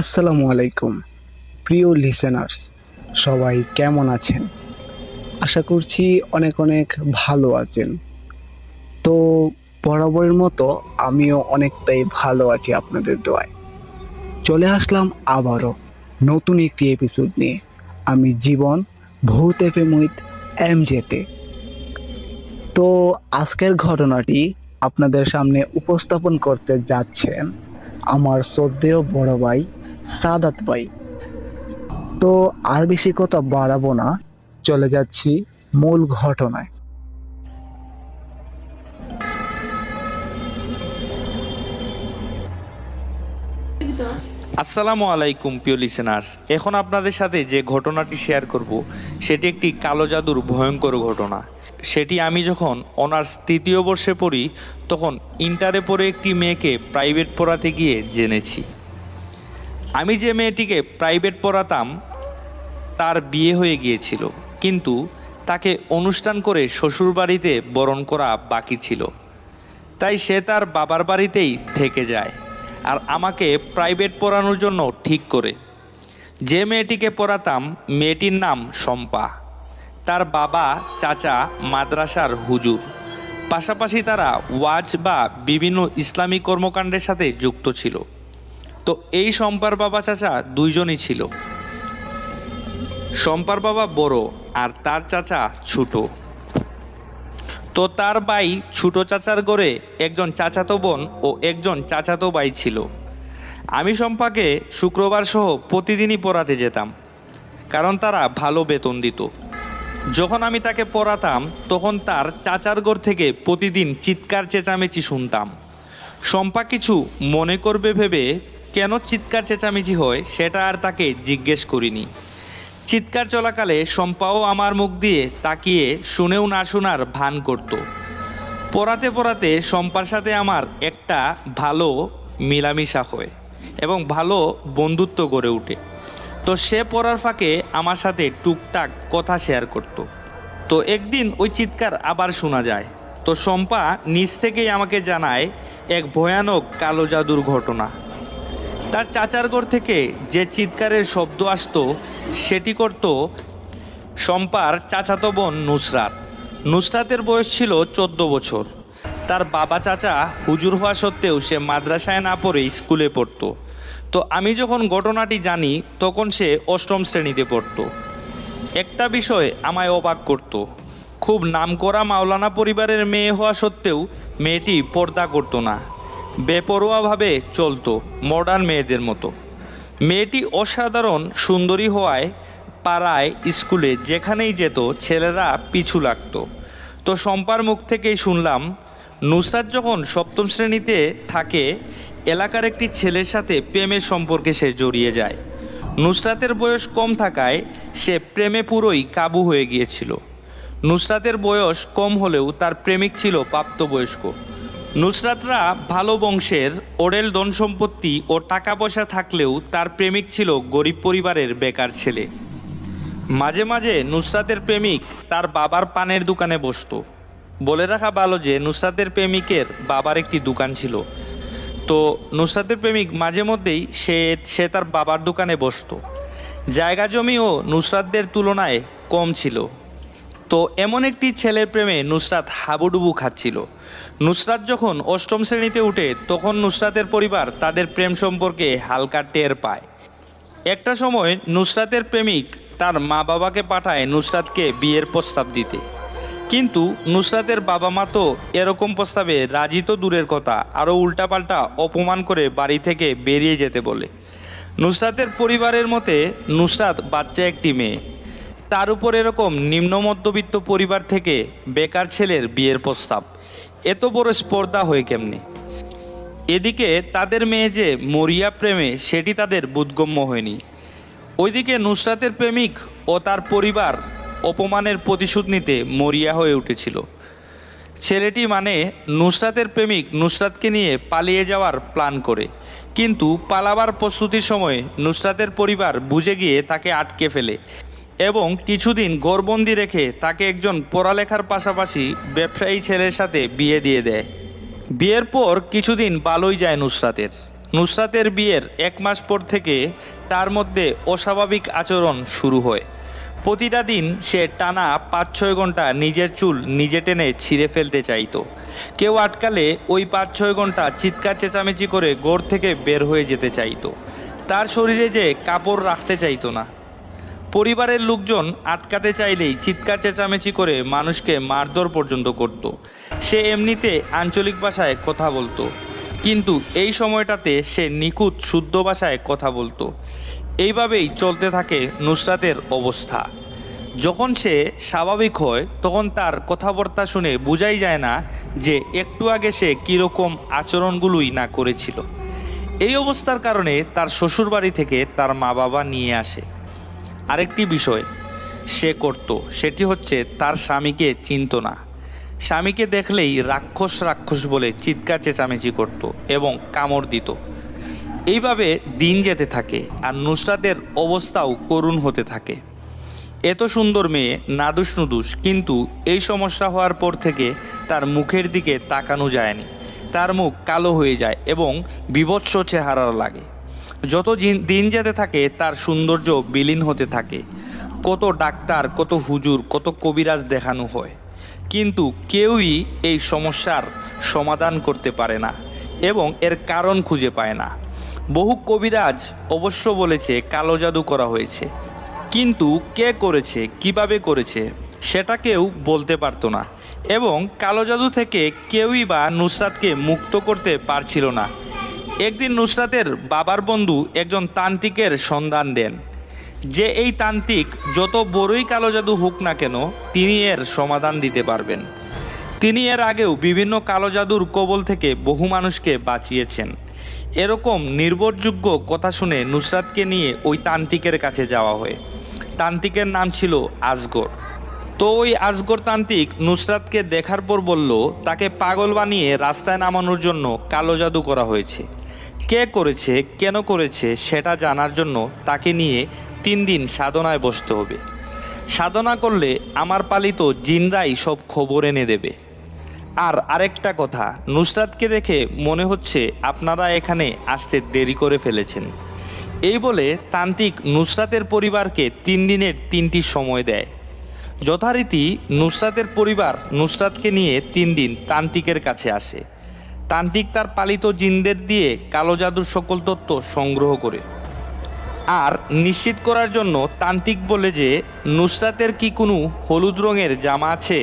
আসসালামু আলাইকুম, প্রিয় লিসেনার্স সবাই কেমন আছেন? আশা করছি অনেক অনেক ভালো আছেন। তো বরাবরের মতো আমিও অনেকটাই ভালো আছি আপনাদের দোয়ায়। চলে আসলাম আবারও নতুন একটি এপিসোড নিয়ে। আমি জীবন, ভূত এফএমুইথ এম জেতে তো আজকের ঘটনাটি আপনাদের সামনে উপস্থাপন করতে যাচ্ছেন আমার শ্রদ্ধেয় বড় ভাই সাদাত ভাই তো আর বেশি কথা বাড়াবো না, চলে যাচ্ছি মূল ঘটনায়। আসসালামু আলাইকুম, প্রিয় লিসেনার্স এখন আপনাদের সাথে যে ঘটনাটি শেয়ার করব, সেটি একটি কালো জাদুর ভয়ঙ্কর ঘটনা। সেটি আমি যখন অনার্স তৃতীয় বর্ষে পড়ি, তখন ইন্টারে পড়ে একটি মেয়েকে প্রাইভেট পড়াতে গিয়ে জেনেছি। আমি যে মেয়েটিকে প্রাইভেট পড়াতাম, তার বিয়ে হয়ে গিয়েছিল। কিন্তু তাকে অনুষ্ঠান করে শ্বশুরবাড়িতে বরণ করা বাকি ছিল। তাই সে তার বাবার বাড়িতেই থেকে যায় আর আমাকে প্রাইভেট পড়ানোর জন্য ঠিক করে। যে মেয়েটিকে পড়াতাম, মেয়েটির নাম শম্পা। তার বাবা চাচা মাদ্রাসার হুজুর। পাশাপাশি তারা ওয়াজ বা বিভিন্ন ইসলামী কর্মকাণ্ডের সাথে যুক্ত ছিল। তো এই শম্পার বাবা চাচা দুইজনই ছিল। শম্পার বাবা বড় আর তার চাচা ছোট। তো তার ভাই ছোট চাচার গড়ে একজন চাচাতো বোন ও একজন চাচাতো ভাই ছিল। আমি শম্পাকে শুক্রবার সহ প্রতিদিনই পড়াতে যেতাম, কারণ তারা ভালো বেতন দিত। যখন আমি তাকে পড়াতাম, তখন তার চাচার ঘর থেকে প্রতিদিন চিৎকার চেঁচামেচি শুনতাম। শম্পা কিছু মনে করবে ভেবে কেন চিৎকার চেঁচামেচি হয় সেটা আর তাকে জিজ্ঞেস করিনি। চিৎকার চলাকালে শম্পাও আমার মুখ দিয়ে তাকিয়ে শুনেও না শোনার ভান করত। পড়াতে পড়াতে শম্পার সাথে আমার একটা ভালো মিলামিশা হয় এবং ভালো বন্ধুত্ব গড়ে ওঠে। তো সে পড়ার ফাঁকে আমার সাথে টুকটাক কথা শেয়ার করত। তো একদিন ওই চিৎকার আবার শোনা যায়। তো শম্পা নিজ থেকেই আমাকে জানায়, এক ভয়ানক কালো জাদুর ঘটনা। তার চাচার ঘর থেকে যে চিৎকারের শব্দ আসতো, সেটি করত শম্পার চাচাতো বোন নুসরাত। নুসরাতের বয়স ছিল চোদ্দ বছর। তার বাবা চাচা হুজুর হওয়া সত্ত্বেও সে মাদ্রাসায় না পড়ে স্কুলে পড়তো। তো আমি যখন ঘটনাটি জানি, তখন সে অষ্টম শ্রেণীতে পড়তো। একটা বিষয় আমায় অবাক করত। খুব নামকরা মাওলানা পরিবারের মেয়ে হওয়া সত্ত্বেও মেয়েটি পর্দা করতো না। বেপরোয়াভাবে চলতো মডার্ন মেয়েদের মতো। মেয়েটি অসাধারণ সুন্দরী হওয়ায় পাড়ায়, স্কুলে যেখানেই যেত ছেলেরা পিছু লাগতো। তো শম্পার মুখ থেকেই শুনলাম, নুসরাত যখন সপ্তম শ্রেণীতে থাকে, এলাকার একটি ছেলের সাথে প্রেমের সম্পর্কে সে জড়িয়ে যায়। নুসরাতের বয়স কম থাকায় সে প্রেমে পুরোই কাবু হয়ে গিয়েছিল। নুসরাতের বয়স কম হলেও তার প্রেমিক ছিল প্রাপ্তবয়স্ক। নুসরাতরা ভালো বংশের, ওরেল ধন সম্পত্তি ও টাকা পয়সা থাকলেও তার প্রেমিক ছিল গরিব পরিবারের বেকার ছেলে। মাঝে মাঝে নুসরাতের প্রেমিক তার বাবার পানের দোকানে বসতো। বলে রাখা ভালো যে নুসরাতের প্রেমিকের বাবার একটি দোকান ছিল। তো নুসরাতের প্রেমিক মাঝে মধ্যেই সে সে তার বাবার দোকানে বসতো। জায়গা জমিও নুসরাতদের তুলনায় কম ছিল। তো এমন একটি ছেলের প্রেমে নুসরাত হাবুডুবু খাচ্ছিল। নুসরাত যখন অষ্টম শ্রেণীতে উঠে, তখন নুসরাতের পরিবার তাদের প্রেম সম্পর্কে হালকা টের পায়। একটা সময় নুসরাতের প্রেমিক তার মা বাবাকে পাঠায় নুসরাতকে বিয়ের প্রস্তাব দিতে। কিন্তু নুসরাতের বাবা মা তো এরকম প্রস্তাবে রাজি তো দূরের কথা, আরও উল্টাপাল্টা অপমান করে বাড়ি থেকে বেরিয়ে যেতে বলে। নুসরাতের পরিবারের মতে নুসরাত বাচ্চা একটি মেয়ে। তার উপর এরকম নিম্ন মধ্যবিত্ত পরিবার থেকে বেকার ছেলের বিয়ের প্রস্তাব। এত বড় স্পর্ধা হয়ে কেমনে? এদিকে তাদের মেয়ে যে মরিয়া প্রেমে, সেটি তাদের বোধগম্য হয়নি। ওইদিকে নুসরাতের প্রেমিক ও তার পরিবার অপমানের প্রতিশোধ নিতে মরিয়া হয়ে উঠেছিল। ছেলেটি মানে নুসরাতের প্রেমিক নুসরাতকে নিয়ে পালিয়ে যাওয়ার প্ল্যান করে। কিন্তু পালাবার প্রস্তুতির সময় নুসরাতের পরিবার বুঝে গিয়ে তাকে আটকে ফেলে। এবং কিছুদিন গড়বন্দি রেখে তাকে একজন পড়ালেখার পাশাপাশি ব্যবসায়ী ছেলের সাথে বিয়ে দিয়ে দেয়। বিয়ের পর কিছুদিন ভালোই যায় নুসরাতের। নুসরাতের বিয়ের এক মাস পর থেকে তার মধ্যে অস্বাভাবিক আচরণ শুরু হয়। প্রতিটা দিন সে টানা পাঁচ ছয় ঘণ্টা নিজের চুল নিজে টেনে ছিঁড়ে ফেলতে চাইতো। কেউ আটকালে ওই পাঁচ ছয় ঘণ্টা চিৎকার চেঁচামেচি করে গোড় থেকে বের হয়ে যেতে চাইতো। তার শরীরে যে কাপড় রাখতে চাইতো না। পরিবারের লোকজন আটকাতে চাইলেই চিৎকার চেঁচামেচি করে মানুষকে মারধর পর্যন্ত করত। সে এমনিতে আঞ্চলিক ভাষায় কথা বলতো। কিন্তু এই সময়টাতে সে নিখুঁত শুদ্ধ ভাষায় কথা বলতো। এইভাবেই চলতে থাকে নুসরাতের অবস্থা। যখন সে স্বাভাবিক হয়, তখন তার কথাবার্তা শুনে বোঝাই যায় না যে একটু আগে সে কীরকম আচরণগুলোই না করেছিল। এই অবস্থার কারণে তার শ্বশুরবাড়ি থেকে তার মা বাবা নিয়ে আসে। আরেকটি বিষয় সে করত, সেটি হচ্ছে তার স্বামীকে চিনত না। স্বামীকে দেখলেই রাক্ষস রাক্ষস বলে চিৎকার চেঁচামেচি করত এবং কামড় দিত। এইভাবে দিন যেতে থাকে আর নুসরাতের অবস্থাও করুণ হতে থাকে। এত সুন্দর মেয়ে, নাদুস নুদুস, কিন্তু এই সমস্যা হওয়ার পর থেকে তার মুখের দিকে তাকানো যায়নি। তার মুখ কালো হয়ে যায় এবং বিভৎস চেহারা লাগে। যত দিন যেতে থাকে, তার সৌন্দর্য বিলীন হতে থাকে। কত ডাক্তার, কত হুজুর, কত কবিরাজ দেখানো হয়। কিন্তু কেউই এই সমস্যার সমাধান করতে পারে না এবং এর কারণ খুঁজে পায় না। বহু কবিরাজ অবশ্য বলেছে, কালো জাদু করা হয়েছে। কিন্তু কে করেছে, কীভাবে করেছে, সেটা কেউ বলতে পারতো না। এবং কালো জাদু থেকে কেউই বা নুসরাতকে মুক্ত করতে পারছিল না। একদিন নুসরাতের বাবার বন্ধু একজন তান্ত্রিকের সন্ধান দেন। যে এই তান্ত্রিক যত বড়ই কালো জাদু হোক না কেন, তিনি এর সমাধান দিতে পারবেন। তিনি এর আগেও বিভিন্ন কালো জাদুর কবল থেকে বহু মানুষকে বাঁচিয়েছেন। এরকম নির্ভরযোগ্য কথা শুনে নুসরাতকে নিয়ে ওই তান্ত্রিকের কাছে যাওয়া হয়। তান্ত্রিকের নাম ছিল আজগর। তো ওই আজগর তান্ত্রিক নুসরাতকে দেখার পর বলল, তাকে পাগল বানিয়ে রাস্তায় নামানোর জন্য কালো জাদু করা হয়েছে। কে করেছে, কেন করেছে সেটা জানার জন্য তাকে নিয়ে তিন দিন সাধনায় বসতে হবে। সাধনা করলে আমার পালিত জিনরাই সব খবর এনে দেবে। আর আরেকটা কথা, নুসরাতকে দেখে মনে হচ্ছে আপনারা এখানে আসতে দেরি করে ফেলেছেন। এই বলে তান্ত্রিক নুসরাতের পরিবারকে তিন দিনের তিনটি সময় দেয়। যথারীতি নুসরাতের পরিবার নুসরাতকে নিয়ে তিন দিন তান্ত্রিকের কাছে আসে। তান্ত্রিক তার পালিত জিনদের দিয়ে কালো জাদুর সকল তত্ত্ব সংগ্রহ করে। আর নিশ্চিত করার জন্য তান্ত্রিক বলে যে, নুসরাতের কি কোনো হলুদ রঙের জামা আছে?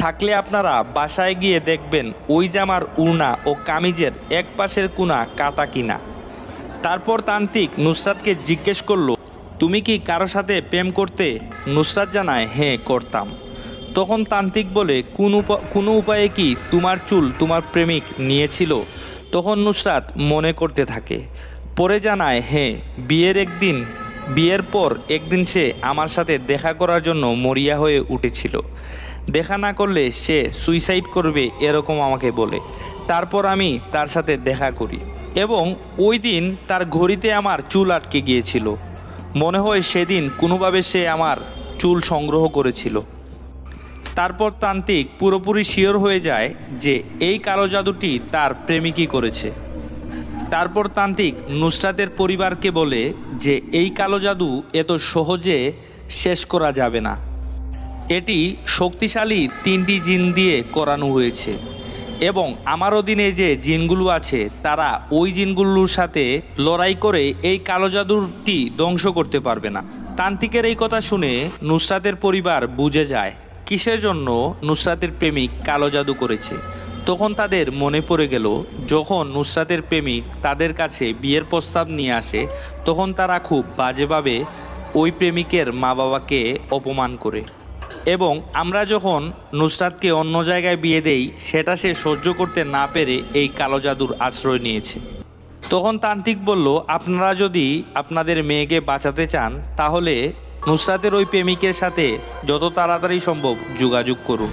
থাকলে আপনারা বাসায় গিয়ে দেখবেন ওই জামার উড়না ও কামিজের এক পাশের কোনা কাটা কিনা। তারপর তান্ত্রিক নুসরাতকে জিজ্ঞেস করল, তুমি কি কারও সাথে প্রেম করতে? নুসরাত জানায় হ্যাঁ করতাম। তখন তান্ত্রিক বলে, কোন কোনো উপায়ে কি তোমার চুল তোমার প্রেমিক নিয়েছিল? তখন নুসরাত মনে করতে থাকে, পরে জানায় হ্যাঁ বিয়ের একদিন, বিয়ের পর একদিন সে আমার সাথে দেখা করার জন্য মরিয়া হয়ে উঠেছিল। দেখা না করলে সে সুইসাইড করবে এরকম আমাকে বলে। তারপর আমি তার সাথে দেখা করি। এবং ওই দিন তার ঘড়িতে আমার চুল আটকে গিয়েছিল। মনে হয় সেদিন কোনোভাবে সে আমার চুল সংগ্রহ করেছিল। তারপর তান্ত্রিক পুরোপুরি শিওর হয়ে যায় যে এই কালো জাদুটি তার প্রেমিকই করেছে। তারপর তান্ত্রিক নুসরাতের পরিবারকে বলে যে এই কালো জাদু এত সহজে শেষ করা যাবে না। এটি শক্তিশালী তিনটি জিন দিয়ে করানো হয়েছে এবং আমার অধীনে যে জিনগুলো আছে, তারা ওই জিনগুলোর সাথে লড়াই করে এই কালো জাদুরটি ধ্বংস করতে পারবে না। তান্ত্রিকের এই কথা শুনে নুসরাতের পরিবার বুঝে যায়। কিসের জন্য নুসরাতের প্রেমিক কালো জাদু করেছে? তখন তাদের মনে পড়ে গেল, যখন নুসরাতের প্রেমিক তাদের কাছে বিয়ের প্রস্তাব নিয়ে আসে, তখন তারা খুব বাজেভাবে ওই প্রেমিকের মা বাবাকে অপমান করে। এবং আমরা যখন নুসরাতকে অন্য জায়গায় বিয়ে দেই, সেটা সে সহ্য করতে না পেরে এই কালো জাদুর আশ্রয় নিয়েছে। তখন তান্ত্রিক বলল, আপনারা যদি আপনাদের মেয়েকে বাঁচাতে চান, তাহলে নুসরাতের ওই প্রেমিকের সাথে যত তাড়াতাড়ি সম্ভব যোগাযোগ করুন।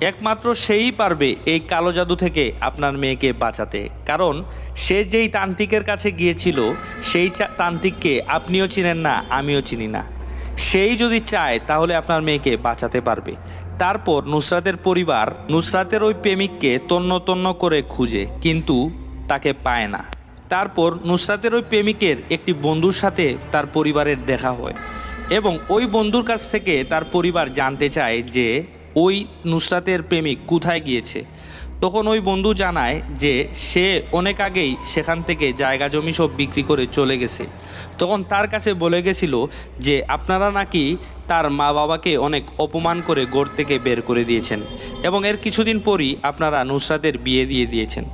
একমাত্র সেই পারবে এই কালো জাদু থেকে আপনার মেয়েকে বাঁচাতে। কারণ সে যেই তান্ত্রিকের কাছে গিয়েছিল, সেই তান্ত্রিককে আপনিও চিনেন না, আমিও চিনি না। সেই যদি চায়, তাহলে আপনার মেয়েকে বাঁচাতে পারবে। তারপর নুসরাতের পরিবার নুসরাতের ওই প্রেমিককে তন্ন তন্ন করে খুঁজে, কিন্তু তাকে পায় না। তারপর নুসরাতের ওই প্রেমিকের একটি বন্ধুর সাথে তার পরিবারের দেখা হয়। এবং ওই বন্ধুর কাছ থেকে তার পরিবার জানতে চায় যে ওই নুসরাতের প্রেমিক কোথায় গিয়েছে। তখন ওই বন্ধু জানায় যে সে অনেক আগেই সেখান থেকে জায়গা জমি সব বিক্রি করে চলে গেছে। তখন তার কাছে বলে গেছিল যে, আপনারা নাকি তার মা বাবাকে অনেক অপমান করে গোড় থেকে বের করে দিয়েছেন এবং এর কিছুদিন পরই আপনারা নুসরাতের বিয়ে দিয়ে দিয়েছেন।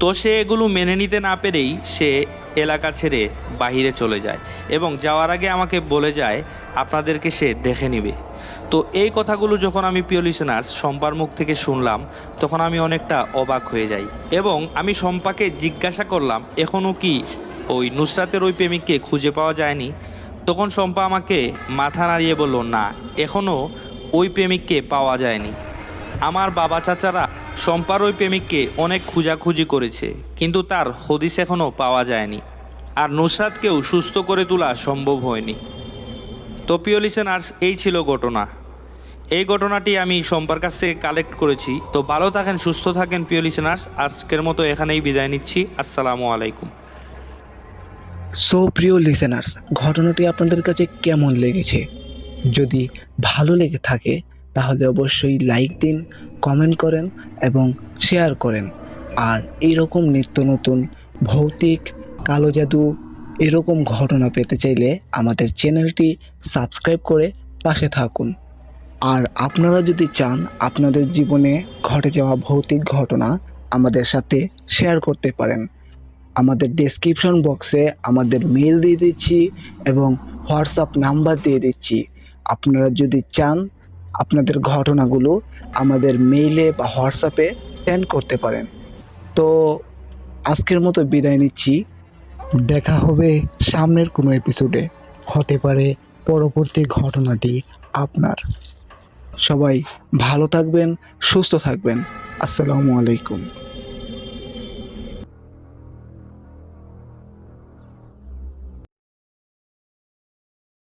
তো সে এগুলো মেনে নিতে না পেরেই সে এলাকা ছেড়ে বাহিরে চলে যায় এবং যাওয়ার আগে আমাকে বলে যায়, আপনাদেরকে সে দেখে নেবে। তো এই কথাগুলো যখন আমি প্রিয় লিসেনার্স শম্পার মুখ থেকে শুনলাম, তখন আমি অনেকটা অবাক হয়ে যাই এবং আমি শম্পাকে জিজ্ঞাসা করলাম এখনও কি ওই নুসরাতের ওই প্রেমিককে খুঁজে পাওয়া যায়নি? তখন শম্পা আমাকে মাথা নাড়িয়ে বলল, না এখনও ওই প্রেমিককে পাওয়া যায়নি। আমার বাবা চাচারা শম্পার ওই প্রেমিককে অনেক খুঁজাখুঁজি করেছে, কিন্তু তার হদিস এখনও পাওয়া যায়নি। আর নুসরাতকেও সুস্থ করে তোলা সম্ভব হয়নি। তো প্রিয় লিসেনার্স এই ছিল ঘটনা। এই ঘটনাটি আমি শম্পার কাছ থেকে কালেক্ট করেছি। তো ভালো থাকেন, সুস্থ থাকেন প্রিয় লিসেনার্স আজকের মতো এখানেই বিদায় নিচ্ছি। আসসালামু আলাইকুম। সো প্রিয় লিসেনার্স ঘটনাটি আপনাদের কাছে কেমন লেগেছে? যদি ভালো লেগে থাকে তাহলে অবশ্যই লাইক দিন কমেন্ট করেন এবং শেয়ার করেন। আর এইরকম নিত্য নতুন ভৌতিক কালো জাদু এরকম ঘটনা পেতে চাইলে আমাদের চ্যানেলটি সাবস্ক্রাইব করে পাশে থাকুন। আর আপনারা যদি চান আপনাদের জীবনে ঘটে যাওয়া ভৌতিক ঘটনা আমাদের সাথে শেয়ার করতে পারেন, আমাদের ডেসক্রিপশন বক্সে আমাদের মেল দিয়ে দিচ্ছি এবং হোয়াটসঅ্যাপ নাম্বার দিয়ে দিচ্ছি। আপনারা যদি চান আপনাদের ঘটনাগুলো আমাদের মেইলে বা হোয়াটসঅ্যাপে সেন্ড করতে পারেন। তো আজকের মতো বিদায় নিচ্ছি। দেখা হবে সামনের কোনো এপিসোডে হতে পারে পরবর্তী ঘটনাটি আপনার। সবাই ভালো থাকবেন, সুস্থ থাকবেন। আসসালামু আলাইকুম।